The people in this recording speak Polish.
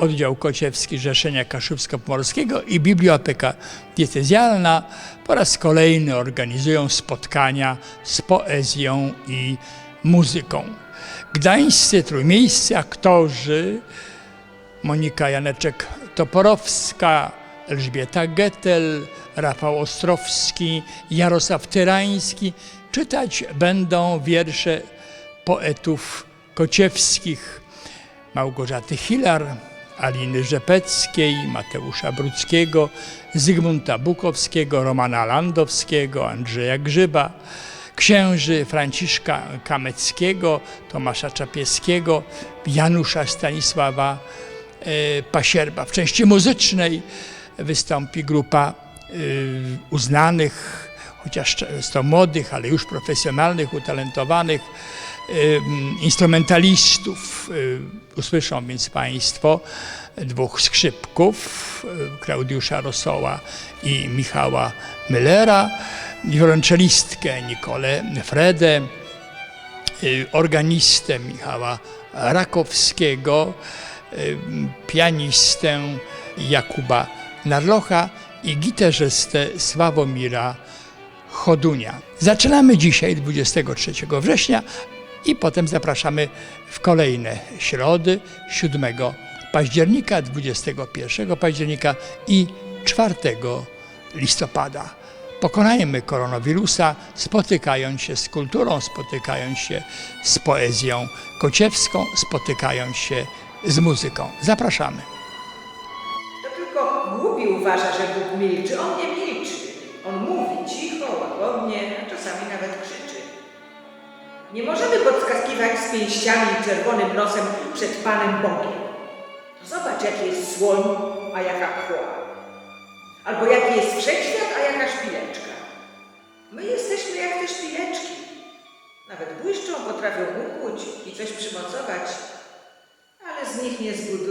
oddział kociewski Rzeszenia Kaszubsko-Pomorskiego i Biblioteka Diecezjalna po raz kolejny organizują spotkania z poezją i muzyką. Gdańscy, trójmiejscy aktorzy Monika Janeczek-Toporowska, Elżbieta Gettel, Rafał Ostrowski, Jarosław Tyrański czytać będą wiersze poetów kociewskich Małgorzaty Hilar, Aliny Rzepeckiej, Mateusza Brudzkiego, Zygmunta Bukowskiego, Romana Landowskiego, Andrzeja Grzyba, księży Franciszka Kameckiego, Tomasza Czapieskiego, Janusza Stanisława e, Pasierba. W części muzycznej wystąpi grupa e, uznanych, chociaż często młodych, ale już profesjonalnych, utalentowanych instrumentalistów. Usłyszą więc Państwo dwóch skrzypków, Klaudiusza Rosoła i Michała Müllera, wiolonczelistkę Nikolę Fredę, organistę Michała Rakowskiego, pianistę Jakuba Narlocha i gitarzystę Sławomira Chodunia. Zaczynamy dzisiaj 23 września i potem zapraszamy w kolejne środy 7 października, 21 października i 4 listopada. Pokonajmy koronawirusa, spotykając się z kulturą, spotykając się z poezją kociewską, spotykając się z muzyką. Zapraszamy. To tylko głupi uważa, że Bóg milczy. On nie milczy. On mówi cicho, łagodnie, a czasami nawet krzyczy. Nie możemy podskakiwać z pięściami i czerwonym nosem przed Panem Bogiem. No zobacz, jaki jest słoń, a jaka kła. Albo jaki jest wszechświat, a jaka szpileczka. My jesteśmy jak te szpileczki. Nawet błyszczą, potrafią ukłuć i coś przymocować, ale z nich nie nieba.